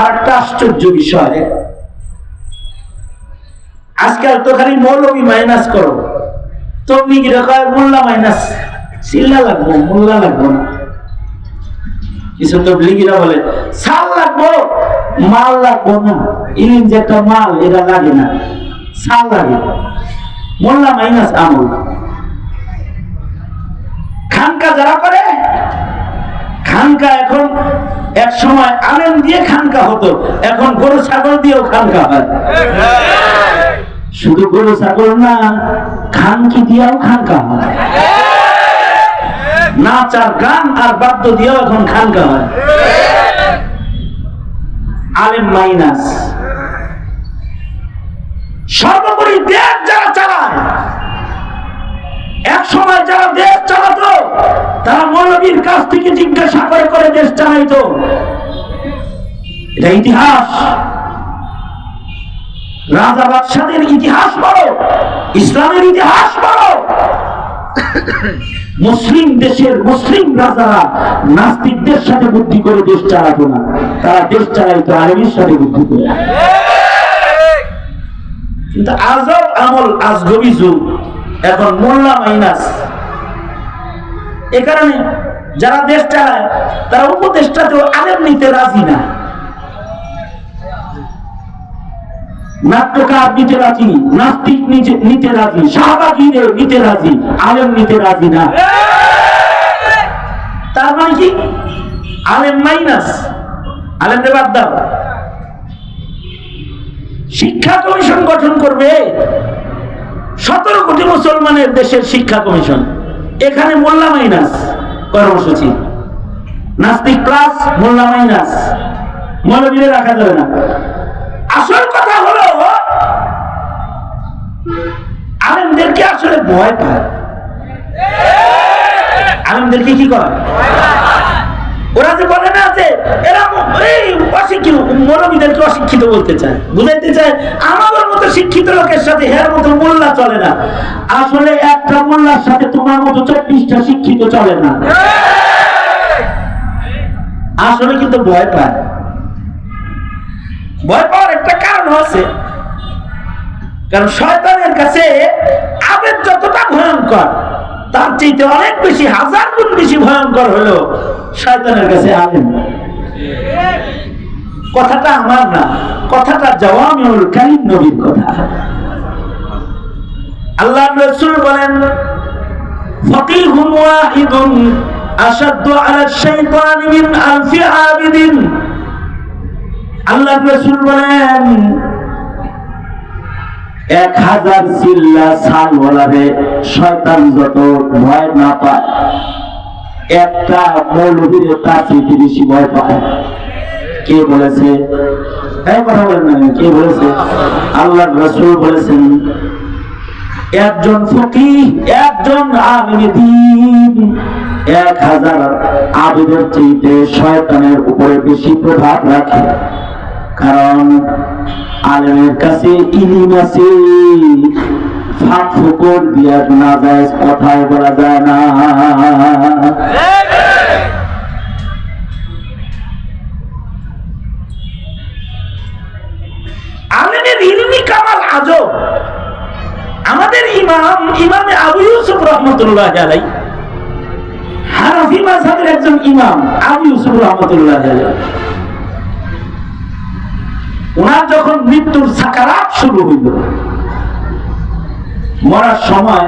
আর একটা আশ্চর্য বিষয়। আজকাল তো খালি মৌলবি মাইনাস করো। তবলিগিরা কয়, মোল্লা মাইনাস চিল্লা লাগবো, মোল্লা লাগবো না। কিছু বলে সাল লাগবো, মাল লাগবো না। ইলিম যে একটা মাল, এটা লাগে না। সাল লাগে। মোল্লা মাইনাস আমল। খানকা যারা করে, খানকা এখন এক সময় আলেম দিয়ে খানকা হতো, এখন গরু ছাগল দিয়েও খানকা হয়। শুধু গরু ছাগল না খানকি দিয়েও খানকা হয়। নাচ আর গান আর বাদ্য দিয়েও এখন খানকা হয়। আলেম মাইনাস। সর্বোপরি দেশ যারা চালায় এক সময় যারা দেশ চালাতো, তারা মৌলবীর কাছ থেকে জিজ্ঞাসা করে করে দেশ চালাইতো। এটা ইতিহাস। রাজা বাদশাদের ইতিহাস ইসলামের ইতিহাস মুসলিম দেশের মুসলিম রাজারা নাস্তিকদের সাথে বুদ্ধি করে দেশ চালাতো না। তারা দেশ চালাইতো আরবির সাথে বুদ্ধি করে। কিন্তু আজব আমল আজগবি যুগ। এখন মোল্লা মাইনাস। এ কারণে যারা দেশ চালায়, তারা উপদেশটাতেও আলেম নিতে রাজি না। নাট্যকার নিতে রাজি, নাস্তিক নিতে- রাজি শাহবাগীরে নিতে রাজি, আলেম নিতে রাজি না। তার মানে কি? আলেম মাইনাস। আলেম বাদ দাও। শিক্ষা কমিশন গঠন করবে। সতেরো কোটি মুসলমানের দেশের শিক্ষা কমিশন, এখানে মোল্লা মাইনাস কর্মসূচি। নাস্তিক প্লাস মোল্লা মাইনাস। মৌলবীরে রাখা যাবে না। আসল কথা হলো, আলেমদেরকে আসলে ভয় পায়। আলেমদেরকে কি করে ওরা যে বলে না যে মৌলবীদেরকে অশিক্ষিত বলতে চায়। বুঝাইতে চায়, আমাদের মতো শিক্ষিত লোকের সাথে হের মতো মোল্লা চলে না। আসলে একটা মোল্লার সাথে তোমার মতো চব্বিশটা শিক্ষিত চলে না। আসলে কিন্তু ভয় পায়। ভয় পাওয়ার একটা কারণ আছে। কারণ শয়তানের কাছে আবেগ যতটা ভয়ঙ্কর, তার চাইতে অনেক বেশি হাজার গুণ বেশি ভয়ঙ্কর হলো শয়তানের কাছে আলেম। কথাটা আমার না, কথাটা জওয়ামিউল কালিম নবীর কথা। আল্লাহ রাসূল বলেন ফকিহুন ওয়াহিদুন আশাদ্দু আলা শাইতান মিন আলফি আবিদিন। আল্লাহ রাসূল বলেন, এক হাজার চিল্লা ছাল বলারে শয়তান যত ভয় না পায়, একটা তার চেয়ে বেশি ভয় পায়। কে বলেছে? এই কথা বলেন না কে বলেছে? আল্লাহ রসুল বলেছেন, একজন ফকি একজন আবিদিন এক হাজার আবিদের চাইতে শয়তানের উপরে বেশি প্রভাব রাখে। কারণ আলেমের কাছে ইলিম আছে। ফাঁক ফুকর দিয়া না যায় কথাও বলা যায় না। কামাল আজব আমাদের ইমাম, ইমামে আবু ইউসুফ রহমতুল্লাহ হানাফি একজন ইমাম, আবু ইউসুফ রহমতুল্লাহ ওনার যখন মৃত্যুর সাকারাত শুরু হইল, মরার সময়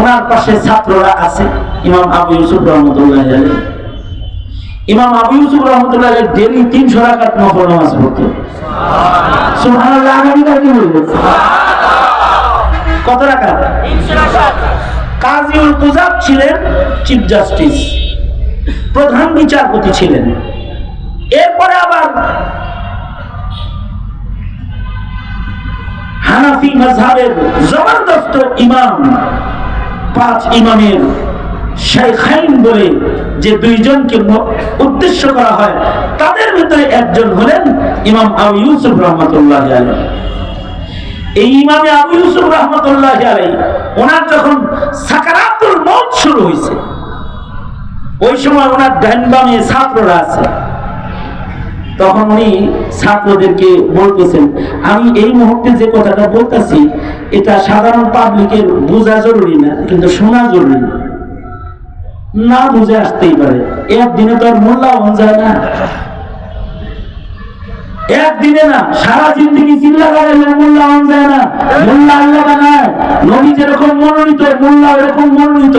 ওনার পাশে ছাত্ররা আছে, ইমাম আবু ইউসুফ রহমতুল্লাহ ইমাম আবু ইউসুফ রহমতুল্লাহ ডেলি তিনশো রাকাত নফল নামাজ পড়তো। সুবহানাল্লাহ আগামীকাল কি বলব? কত কাজীউল কুজাব ছিলেন চিফ জাস্টিস প্রধান বিচারপতি ছিলেন। এরপরে আবার হানাফি মাযহাবের জবরদস্ত ইমাম পাঁচ ইমামের শেখাইন বলে যে দুইজনকে উদ্দেশ্য করা হয়, তাদের ভিতরে একজন হলেন ইমাম আবু ইউসুফ রহমতুল্লাহ এই ইমামে আবু ইউসুফ রহমতুল্লাহ ওনার যখন সাকারাতুল মৌত শুরু হয়েছে ওই সময় ওনার ডান বামে ছাত্ররা আছে। তখন উনি ছাত্রদেরকে বলতেছেন, আমি এই মুহূর্তে যে কথাটা বলতেছি, এটা সাধারণ পাবলিকের বোঝা জরুরি না, কিন্তু শোনা জরুরি না। বুঝে আসতেই পারে। একদিনে তো আর মূল্যায়ন যায় না। একদিনে না, সারা জিন্দগি চিল্লা লাগাইলে মূল্যায়ন যায় না। মোল্লা আল্লাহ বানায় নবী যেরকম মনোনীত মোল্লা এরকম মনোনীত।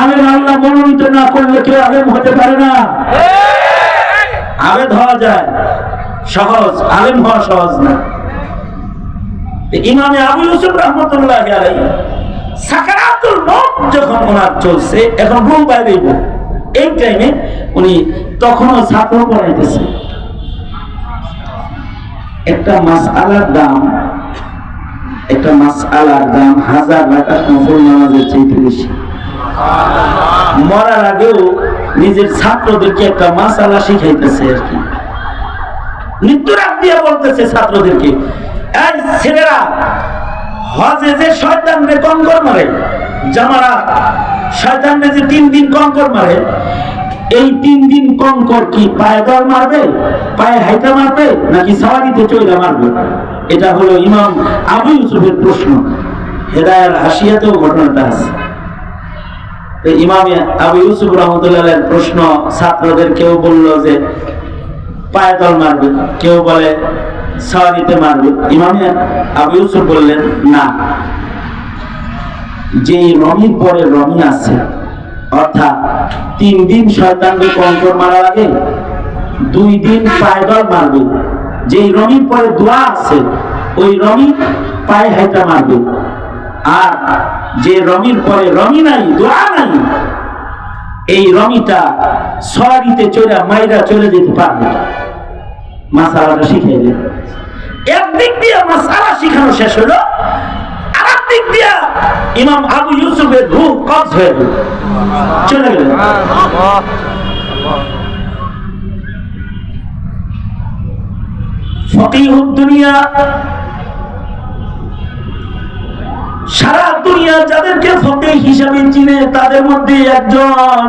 আলেম আল্লাহ মনোনীত না করলে কেউ আলেম হতে পারে না। আবেদ হওয়া যায়। সহজ। আলেম হওয়া সহজ না। ইমামে আবু ইউসুফ রহমতুল্লাহ আলাই মত যখন ওনার চলছে এখন বাইরে এই টাইমে উনি তখনও ছাত্র পড়াইতেছে একটা মাস আলার দাম, একটা মাস আলার দাম হাজার নফল নামাজের চাইতে বেশি। মরার আগেও নিজের ছাত্রদেরকে একটা মাসালা শিখাইতেছে আর কি। মৃত্যুর আগ দিয়ে বলতেছে ছাত্রদেরকে, এই ছেলেরা, হজে যে শয়তান রে কঙ্কর মারে জামারা শয়তান রে যে তিন দিন কঙ্কর মারে, এই তিন দিন কঙ্কর কি পায়ে দর মারবে, পায়ে হাইটা মারবে, নাকি সাওয়ারিতে চইলা মারবে? এটা হলো ইমাম আবু ইউসুফের প্রশ্ন। হেদায়ার হাসিয়াতেও ঘটনাটা আছে। ইমাম আবু ইউসুফ প্রশ্ন, ছাত্রদের কেউ বলল যে পায়ে দল মারবে, কেউ বলে সাওয়ারিতে মারবে। ইমামে আবু ইউসুফ বললেন, না। যে রমির পরে রমি আছে, অর্থাৎ তিন দিন শয়তানকে কঙ্কর মারা লাগে, দুই দিন পায়দল মারবে। যেই রমির পরে দোয়া আছে, ওই রমি পায়ে হাইটা মারবে। আর যে রমির পরে রমি নাই, দোয়া নাই, এই রমিটা সরিতে চলে মাইরা চলে যেতে পারবে মাসালাটা দেবে একদিক দিয়ে মাসালা শিখানো শেষ হলো দিক দিয়ে ইমাম আবু ইউসুফের কবজ হয়ে গেল। চলে গেল দুনিয়া, সারা দুনিয়া যাদেরকে ফকিহ হিসাবে চিনে, তাদের মধ্যে একজন।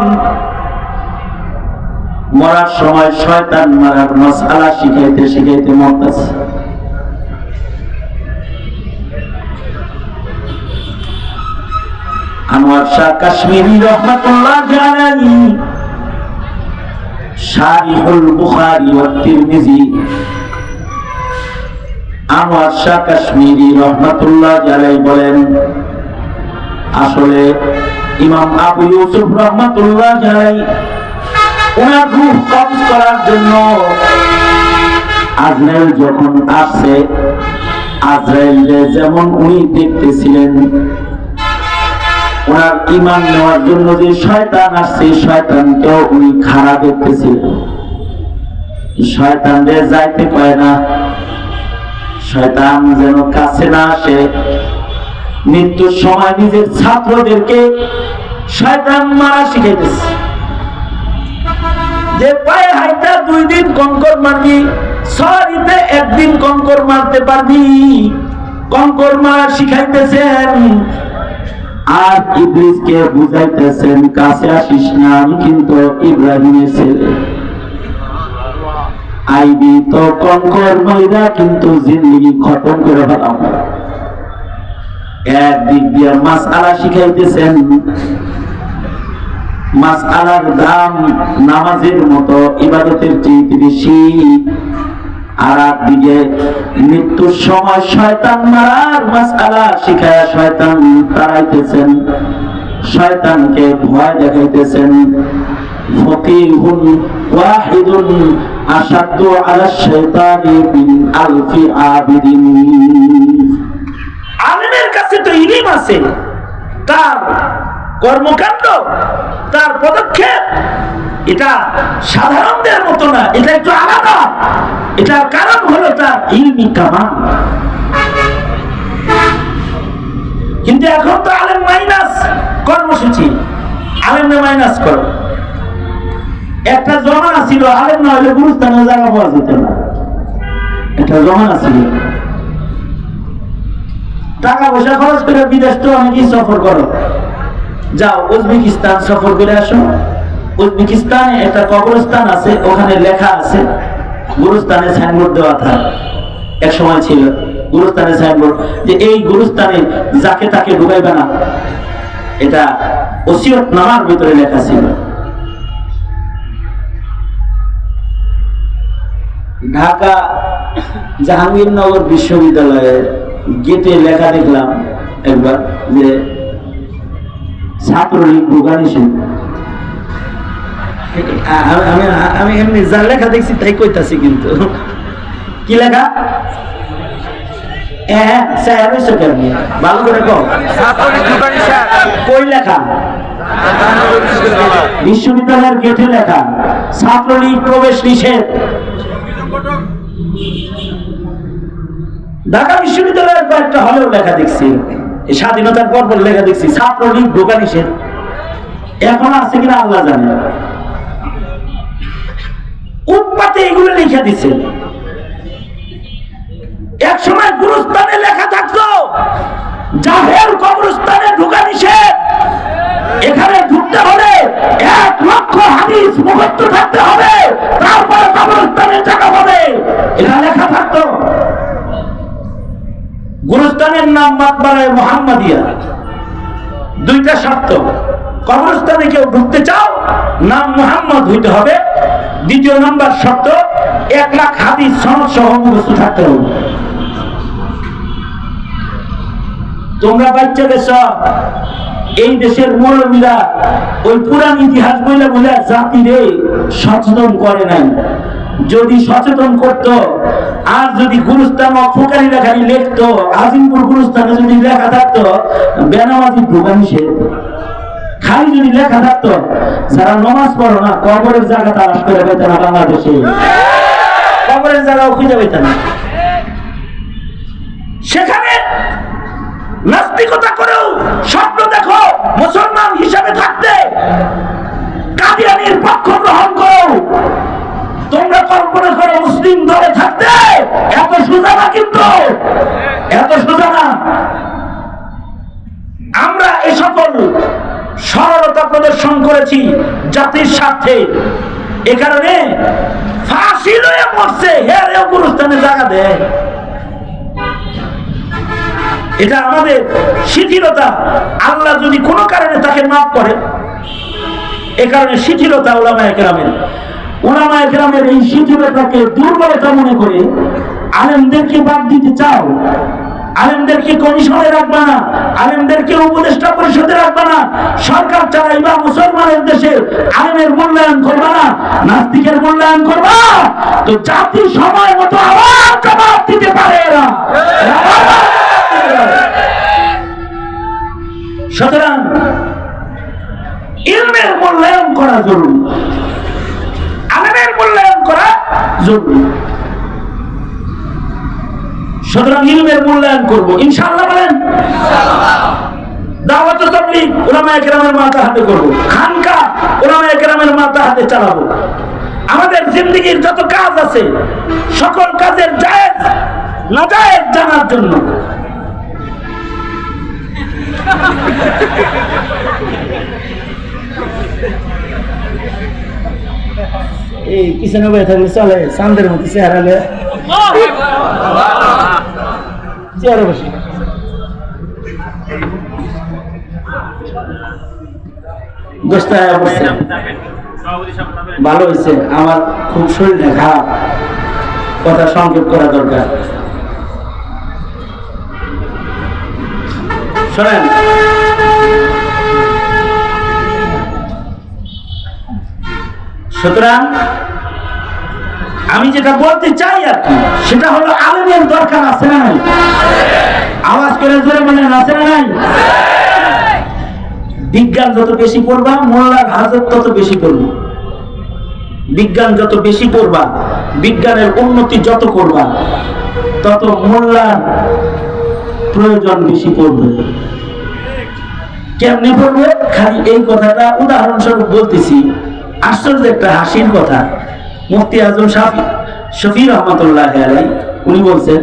মরার সময় শয়তান মারার মশালা শিখাইতে শিখাইতে মরতেছে। আনোয়ার শাহ কাশ্মীরি রহমাতুল্লাহ জানানি, শারিহুল বুখারী ওয়া তিরমিজি। আনোয়ার শাহ কাশ্মীরি রহমাতুল্লাহ জালাই বলেন, আসলে ইমাম আবু ইউসুফ রহমাতুল্লাহ জালাই ওনার রূহ কবজ করার জন্য আজরাইল যখন আসছে, আজরাইল যেমন উনি দেখতেছিলেন ওনার ইমান নেওয়ার জন্য যে শয়তান আসছে শয়তানকেও উনি খারাপ দেখতেছিলেন শয়তান রে যাইতে পায় না, শয়তান যেন কাছে না আসে। মৃত্যুর সময় নিজের ছাত্রদেরকে শয়তান মারা শিখাইতেছে। যে পায়ে হাইটা দুই দিন কঙ্কর মারবি, সরিতে একদিন কঙ্কর মারতে পারবি। কঙ্কর মারা শিখাইতেছেন আর ইবলিসকে বুঝাইতেছেন, কাছে আসিস না, আমি কিন্তু ইব্রাহিমের ছেলে। আইবি তো কঙ্কর মহিলা কিন্তু জিন্দগি খতম করে ফেলাম। একদিক দিয়ে মাস আলা শিখাইতেছেন মাস আলার দাম নামাজের মতো ইবাদতের চেয়ে বেশি। আর একদিকে মৃত্যুর সময় শয়তান মারার মাস শিখায় শয়তান তাড়াইতেছেন। শয়তানকে ভয় দেখাইতেছেন। ফকিহুন ওয়াহিদুন আশাদ্দু আলা শাইতানি মিন আলফি আবিদিন। আলেমের কাছে তো ইলিম আছে। তার কর্মকাণ্ড, তার পদক্ষেপ এটা সাধারণদের মতো না, এটা একটু আলাদা। এটার কারণ হলো তার ইলমি কামান কিন্তু এখন তো আলেম মাইনাস কর্মসূচি। আলেম মাইনাস করো। একটা জমানা ছিল, আলেম না হলে গুরুস্থানে জায়গা পাওয়া যেত না। একটা জমানা ছিল। টাকা পয়সা খরচ করে বিদেশ তো অনেকেই সফর করো। যাও, উজবেকিস্তান সফর করে আসো। উজবেকিস্তানে একটা কবরস্থান আছে, ওখানে লেখা আছে গুরুস্থানে সাইনবোর্ড দেওয়া থাক। এক সময় ছিল গুরুস্থানে সাইনবোর্ড যে এই গুরুস্থানে যাকে তাকে ঢুকাইবে না। এটা ওসিয়ত নামার ভিতরে লেখা ছিল। ঢাকা জাহাঙ্গীরনগর বিশ্ববিদ্যালয়ের গেটে লেখা দেখলাম একবার যে ছাত্রলীগ ঢোকা নিষেধ আমি এমনি যা লেখা দেখছি তাই কইতাছি কিন্তু কি লেখা হ্যাঁ বিশ্ববিদ্যালয়ের গেটে লেখা ছাত্রলীগ প্রবেশ নিষেধ ঢাকা বিশ্ববিদ্যালয়ের কয়েকটা হলেও লেখা দেখছি স্বাধীনতার পর লেখা দেখছি ছাত্রলীগ ঢোকা নিষেধ এখন আছে কিনা আল্লাহ জানে উৎপাতে এগুলো লিখে দিছে। এক সময় গুরুস্থানে লেখা থাকতো, জাহের কবরস্থানে ঢোকা নিষেধ। এখানে ঢুকতে হলে এক লক্ষ হাদিস মুখস্থ থাকতে হবে, তারপরে কবরস্থানে জায়গা হবে। এটা লেখা থাকতো। গুরুস্থানের নাম মাতবারায় মোহাম্মদিয়া। দুইটা শর্ত, কবরস্থানে কেউ ঢুকতে চাও, নাম মোহাম্মদ হইতে হবে। দ্বিতীয় নাম্বার শর্ত, এক লাখ হাদিস সনদ সহ মুখস্থ থাকতে হবে। তোমরা বাচ্চা দেশ, এই দেশের মৌলবীরা ওই পুরান ইতিহাস বইলে বলে জাতিরে সচেতন করে নাই। যদি সচেতন করত, আর যদি গুরুস্থান অপকারী লেখারি লিখতো, আজিমপুর গুরুস্থানে যদি লেখা থাকতো, বেনামাজি ঢোকা নিষেধ খালি যদি লেখা থাকতো, যারা নমাজ পড়ো না, কবরের জায়গা তালাশ করে পেতে না বাংলাদেশে। কবরের জায়গাও খুঁজে পেতে না। সেখানে নাস্তিকতা করেও স্বপ্ন দেখো, মুসলমান হিসাবে থাকতে কাদিয়ানির পক্ষ গ্রহণ করো তোমরা কল্পনা করো মুসলিম দলে থাকতে এত সোজা না কিন্তু এত সোজা না আমরা এ সকল সরলতা প্রদর্শন করেছি জাতির স্বার্থে। এ কারণে ফাঁসি লয়ে মরছে। হেরেও গুরুস্থানে জায়গা দেয় এটা আমাদের শিথিলতা। আল্লাহ যদি কোনো কারণে তাকে মাফ করে, এ কারণে শিথিলতা ওলামা একরামের ওলামা একরামের এই শিথিলতাকে দুর্বলতা মনে করে আলেমদেরকে বাদ দিতে চাও আলেমদেরকে কমিশনে রাখবা না, আলেমদেরকে উপদেষ্টা পরিষদে রাখবা না। সরকার চালাইবা মুসলমানের দেশে আলেমের মূল্যায়ন করবা না, নাস্তিকের মূল্যায়ন করবা। তো জাতি সময় মতো আবার জবাব দিতে পারে এরা। সুতরাং ইলমের মূল্যায়ন করা জরুরি। আলেমের মূল্যায়ন করা জরুরি। সুতরাং ইলমের মূল্যায়ন করব। ইনশাআল্লাহ বলেন। দাওয়াত তাবলীগ উলামায়ে কেরামের মাথা হাতে করব। খানকা উলামায়ে কেরামের মাথা হাতে চালাবো। আমাদের জিন্দগির যত কাজ আছে সকল কাজের জায়েজ নাজায়েজ জানার জন্য। এই পিছনে বয়ে থাকলে চলে চান্দের মতো চেহারালে চেয়ারে বসে। অবস্থা ভালো হয়েছে। আমার খুব শরীরটা খারাপ। কথা সংক্ষেপ করা দরকার। শোনেন। সুতরাং আমি যেটা বলতে চাই আর কি, সেটা হলো আলেমের দরকার আছে না নাই? আওয়াজ করে জোরে বলেন, আছে না নাই? বিজ্ঞান যত বেশি পড়বা, মোল্লার হাজত তত বেশি পড়ব। বিজ্ঞান যত বেশি পড়বা, বিজ্ঞানের উন্নতি যত করবা, তত মোল্লার প্রয়োজন বেশি পড়বে। কেমনে পড়বে? খালি এই কথাটা উদাহরণস্বরূপ বলতেছি। আশ্চর্য একটা হাসির কথা। মুফতি আজম শাফি শফি রহমতুল্লাহ আলাই উনি বলছেন,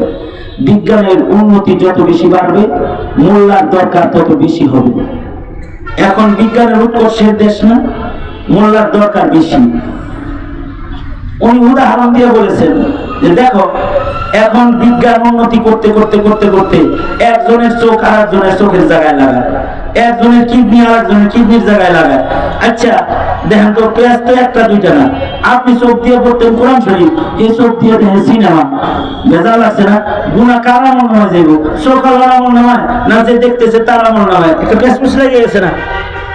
বিজ্ঞানের উন্নতি যত বেশি বাড়বে, মোল্লার দরকার তত বেশি হবে। এখন বিজ্ঞানের উৎকর্ষের দেশ না, মোল্লার দরকার বেশি। উনি উদাহরণ দিয়ে বলেছেন যে দেখো, এখন বিজ্ঞান উন্নতি করতে করতে করতে করতে একজনের চোখ আর একজনের চোখের জায়গায় লাগায়। একজনের কিডনি আর একজনের কিডনির জায়গায় লাগায়। আচ্ছা দেখেন তো, পেঁয়াজ তো একটা, দুইটা না। আপনি চোখ দিয়ে পড়তেন কোরআন শরীফ, এই চোখ দিয়ে দেখেন সিনেমা। ভেজা লাগছে না? গুণা কার আমল নামায় যাইব চোখ আল্লাহর আমল নামায় না যে দেখতেছে তার আমল নামায়? একটা পেসপুস লেগে গেছে না?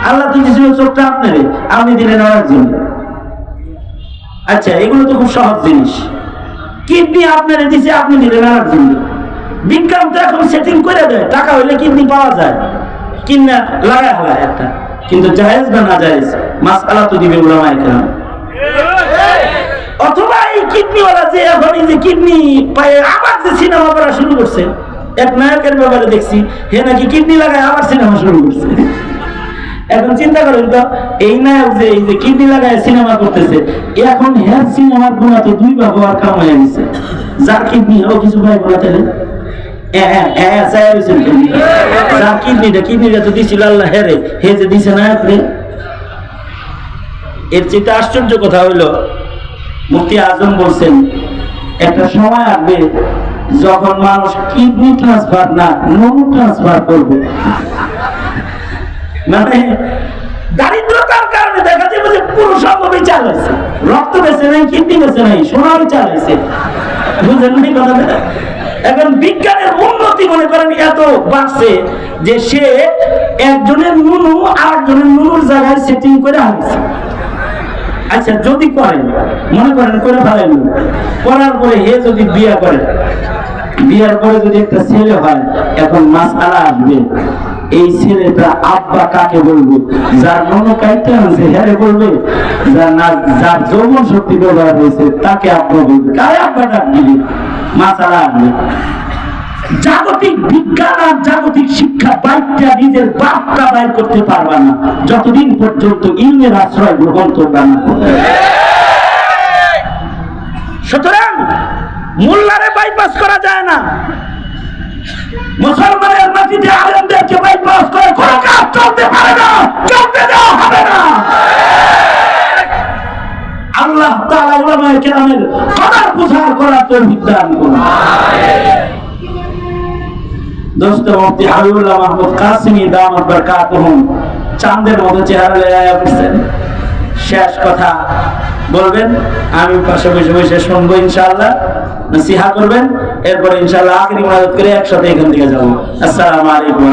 আল্লাহ তো দিয়েছিল চোখটা আপনারে, আপনি দিলেন আর একজন আচ্ছা এগুলো তো খুব সহজ জিনিস। কিডনি আপনার দিছে, আপনি দিলেন আর একজন বিজ্ঞান তো এখন সেটিং করে দেয়, টাকা হইলে কিডনি পাওয়া যায়। কিনা লাগা হয় একটা। কিন্তু জায়েজ না না জায়েজ মাসালা তো দিবে ওলামা একরাম অথবা এই কিডনিওয়ালা যে এখন এই যে কিডনি পায়ে আবার যে সিনেমা করা শুরু করছে, এক নায়কের ব্যাপারে দেখছি, হে নাকি কিডনি লাগায় আবার সিনেমা শুরু করছে। এখন চিন্তা করেন তো এই নায়ক যে এই যে কিডনি লাগায় সিনেমা করতেছে এখন হ্যাঁ সিনেমার গুণা তো দুই ভাগ আর কামাই গেছে যার কিডনি ও কিছু ভাই বলা তাহলে হ্যাঁ, আশ্চর্য কথা হইল মুফতি আজম বলছেন একটা সময় আসবে যখন মানুষ কিডনি ট্রান্সফার না নমু ট্রান্সফার করবে মানে দারিদ্রতার কারণে দেখা যাবে যে পুরো সঙ্গ বিচার রক্ত বেছে নাই, কিডনি বেছে নাই সোনা বিচার হয়েছে। বুঝলেন না এই কথাটা? এখন বিজ্ঞানের উন্নতি মনে করেন এত বাড়ছে যে সে একজনের নুনু আর একজনের নুনুর জায়গায় সেটিং করে আনছে। আচ্ছা যদি করেন, মনে করেন করে ফেলেন। করার পরে হে যদি বিয়ে করে, বিয়ের পরে যদি একটা ছেলে হয়, এখন আলা আসবে। এই ছেলেটা আব্বা কাকে বলবে? যার মনো কাইতে আছে হ্যারে বলবে, যার না যার যৌবন শক্তি ব্যবহার হয়েছে, তাকে আব্বা বলবে। কারে আব্বা ডাক দিবে? মাস আলা আসবে জাগতিক বিজ্ঞান আর জাগতিক শিক্ষা বাইকটা নিজের বাপটা বাইর করতে পারবা না। যতদিন পর্যন্ত ইলমের আশ্রয় গ্রহণ করবা না। সুতরাং মোল্লারে বাইপাস করা যায় না। মুসলমানের মাটিতে চলতে পারে না, চলতে দেওয়া হবে না। আল্লাহ কেরামের প্রচার করার দান করুন। দোস্ত, মুফতি হাবিবুল্লাহ মাহমুদ কাসিমি চাঁদের মতো চেহারা লয়ে পড়ছেন। শেষ কথা বলবেন, আমি পাশে বসে বসে শুনব ইনশাআল্লাহ, নসিহা করবেন, এরপরে ইনশাআল্লাহ আখেরি মাদত করে একসাথে এখান থেকে যাব। আসসালামু আলাইকুম